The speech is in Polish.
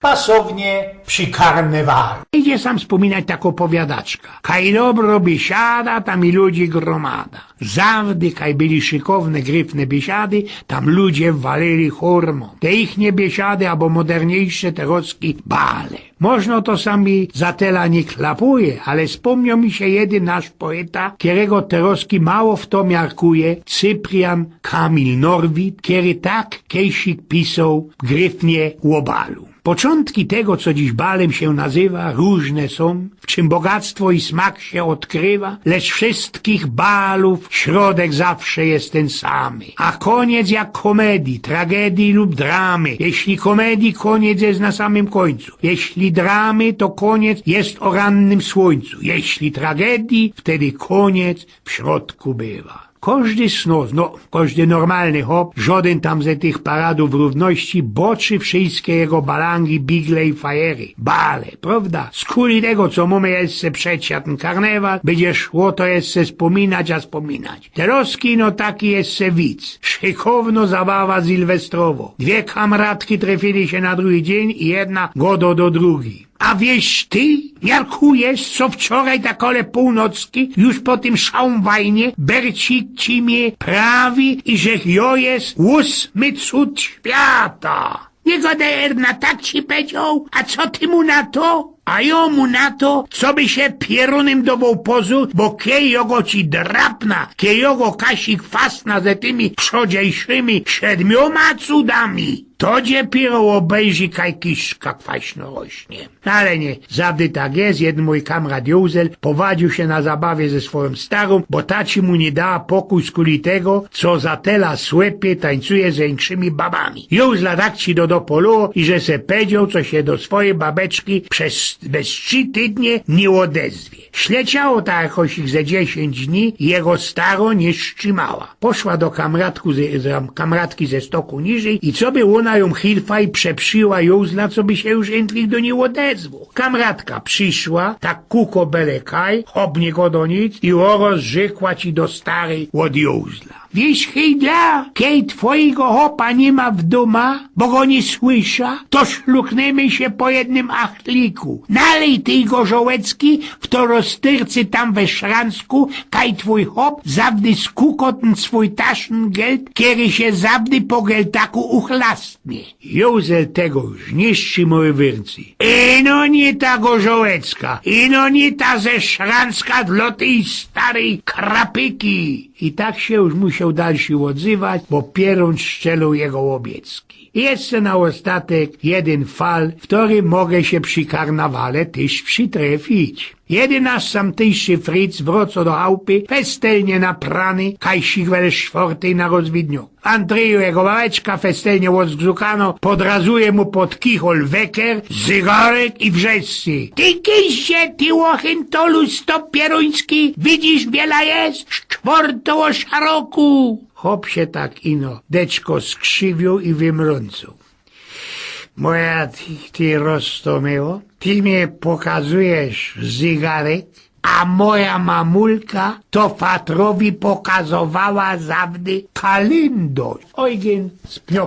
Pasownie przy karnewalu. Idzie sam wspominać tak opowiadaczka. Kaj dobro biesiada, tam i ludzi gromada. Zawdy, kaj byli szykowne, gryfne biesiady, tam ludzie walili hormon. Te ich nie biesiady, albo moderniejsze teroski bale. Można to sami za tela nie klapuje, ale wspomniał mi się jeden nasz poeta, którego teroski mało w to miarkuje, Cyprian Kamil Norwid, który tak kiejsik pisał gryfnie łobalu. Początki tego, co dziś balem się nazywa, różne są, w czym bogactwo i smak się odkrywa, lecz wszystkich balów środek zawsze jest ten samy. A koniec jak komedii, tragedii lub dramy. Jeśli komedii, koniec jest na samym końcu. Jeśli dramy, to koniec jest o rannym słońcu. Jeśli tragedii, wtedy koniec w środku bywa. Każdy snos, no, każdy normalny hop, żaden tam ze tych paradów równości boczy wszystkie jego balangi, bigle i fajery. Bale, prawda? Z kuli tego, co mamy jeszcze przeciać ten karnewal, będzie szło to jeszcze wspominać, a wspominać. Teroski, no taki jeszcze widz. Szykowno zabawa sylwestrowo. Dwie kamratki trafili się na drugi dzień i jedna godo do drugiej. A wiesz ty, jarkujesz, co wczoraj tak ole północki, już po tym szałwajnie, Bercik ci mnie prawi i że jo jest ósmy cud świata. Niegoderna, tak ci powiedział, a co ty mu na to? A jo mu na to, co by się pierunem dował pozu, bo kiejogo ci drapna, kiejogo kasik fasna ze tymi przodziejszymi siedmioma cudami. To dopiero obejrzy kaj kiszka kwaśno rośnie. Ale nie, zawdy tak jest, jeden mój kamrad Józel powadził się na zabawie ze swoją starą, bo ta ci mu nie dała pokój z kuli tego, co za tela słepie tańcuje z większymi babami. Józla tak ci do dopoluło i że se powiedział, co się do swojej babeczki przez bez trzy tydnie nie odezwie. Śleciało tak jakoś ich ze dziesięć dni jego staro nie szczymała. Poszła do kamratku ze, kamratki ze stoku niżej i co by ona ją hilfa i przeprzyła Józla, co by się już entrych do niej odezwał. Kamratka przyszła, tak kuko belekaj, hobnie go do nic i oro rzekła ci do starej od Józla. Wiesz, Hejdla, kej twojego hopa nie ma w doma, bo go nie słysza, to szlukniemy się po jednym achliku. Nalej ty gorzołecki w to roztyrcy tam we szransku, kaj twój hop zawdy skukotn swój taszn geld, kiedy się zawdy po geltaku uchlastnie. Józel tego już niszczy moje wyrcy. Ino nie ta gorzołecka, ino nie ta ze szranska dla tej starej krapyki. I tak się już musiał dalszy odzywać, bo pierun szczelał jego łobiecki. Jeszcze na ostatek jeden fal, w którym mogę się przy karnawale też przytrefić. Jeden nasz samtyjszy Fritz wróco do chałupy, festelnie naprany, kaj sigwel czwartej na rozwidniu. Andrzeju jego małeczka festelnie odgrzukano, podrazuje mu pod kichol weker, zygarek i wrzescy. Ty kiście, ty łochentolu stop pieruński, widzisz wiela jest, czwartoło szaroku. Hop się tak ino, deczko skrzywił i wymrącał. Moja ty, ty ty mnie pokazujesz zygarek, a moja mamulka to fatrowi pokazowała zawdy kalendarz. Ojgen spniał